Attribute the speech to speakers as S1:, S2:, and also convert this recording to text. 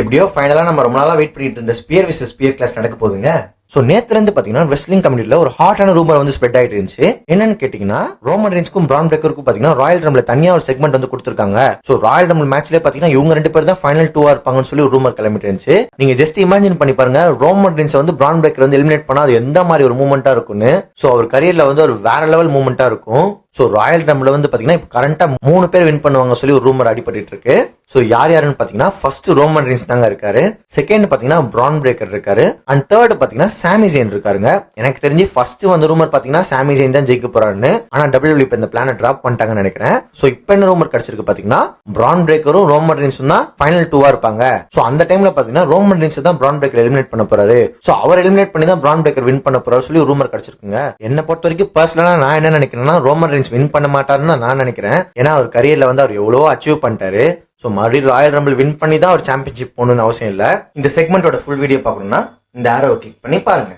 S1: எப்படியோ ஃபைனலாக நம்ம ரொம்ப நாளாக வெயிட் பண்ணிட்டு இருந்த ஸ்பியர் விஸ் ஸ்பியர் கிளாஸ் நடக்க போகுதுங்க. ஸோ நேத்துலேருந்து பார்த்தீங்கன்னா ரெஸ்லிங் கம்யூனிட்டியில் ஒரு ஹாட்டான ரூமர் வந்து ஸ்ப்ரெட் ஆகிட்டு இருந்துச்சு. என்னன்னு கேட்டிங்கன்னா ரோமன் ரேஞ்சுக்கும் பிரான் பிரேக்கருக்கும் பார்த்தீங்கன்னா ராயல் ரம்பில் தனியாக ஒரு செக்மெண்ட் வந்து கொடுத்துருக்காங்க. ஸோ ராயல் ரம்பிள் மேட்ச்லேயே பார்த்தீங்கன்னா இவங்க ரெண்டு பேர் தான் ஃபைனல் டூவா இருப்பாங்கன்னு சொல்லி ஒரு ரூமர் கிளம்பிட்டு இருந்துச்சு. நீங்கள் ஜஸ்ட் இமேஜின் பண்ணி பாருங்க ரோமன் ரேன்ஸ் வந்து பிரான் பிரேக்கர் வந்து எலிமினேட் பண்ணால் அது எந்த மாதிரி ஒரு மூமெண்ட்டாக இருக்கும்னு. ஸோ அவர் கரியரில் வந்து ஒரு வேற லெவல் மூமெண்ட்டாக இருக்கும். ஸோ ராயல் ரம்பில் வந்து பாத்தீங்கன்னா இப்போ கரண்ட்டாக மூணு பேர் வின் பண்ணுவாங்க சொல்லி ஒரு ரூமர் அடிபட்டு இருக்கு. ஸோ யார் யாருன்னு பாத்தீங்கன்னா ஃபர்ஸ்ட் ரோமன் ரீன்ஸ் தாங்க இருக்காரு. செகண்ட் பாத்தீங்கன்னா பிரான் பிரேக்கர் இருக்காரு. அண்ட் தேர்ட் பாத்தீங்கன்னா சாமி ஜெயின் இருக்காருங்க. எனக்கு தெரிஞ்சு ஃபர்ஸ்ட் வந்த ரூமர் பாத்தீங்கன்னா சாமி ஜெயின் தான் ஜெயிக்க போறாருன்னு. ஆனா டபிள்யூ இப்போ இந்த பிளான ட்ராப் பண்ணிட்டாங்கன்னு நினைக்கிறேன். ஸோ இப்போ என்ன ரூமர் கிடைச்சிருக்கு பாத்தீங்கன்னா பிரான் பிரேக்கரும் ரோமன் ரீன்ஸும் தான் ஃபைனல் டூவா இருப்பாங்க. ஸோ அந்த டைம்ல பாத்தீங்கன்னா ரோமன் ரீன்ஸ் தான் பிரான் பிரேக்கர் எலிமினேட் பண்ண போறாரு. ஸோ அவர் எலிமினேட் பண்ணி தான் பிரான் பிரேக்கர் வின் பண்ண போறாரு சொல்லி ரூமர் கிடைச்சிருக்குங்க. என்ன பொறுத்த வரைக்கும் பர்சனலாக நான் என்ன நினைக்கிறேன்னா ரோமன் ரீன்ஸ் வின் பண்ண மாட்டாருன்னு தான் நான் நினைக்கிறேன். ஏன்னா அவர் கரியர்ல வந்து அவர் எவ்வளோ அச்சீவ் பண்ணிட்டாரு. ஸோ மறுபடியும் ராயல் ரம்பிள் வின் பண்ணி தான் அவர் சாம்பியன்ஷிப் போகணும்னு அவசியம் இல்லை. இந்த செக்மெண்ட்டோட ஃபுல் வீடியோ பார்க்கணும்னா இந்த ஆரோவை கிளிக் பண்ணி பாருங்க.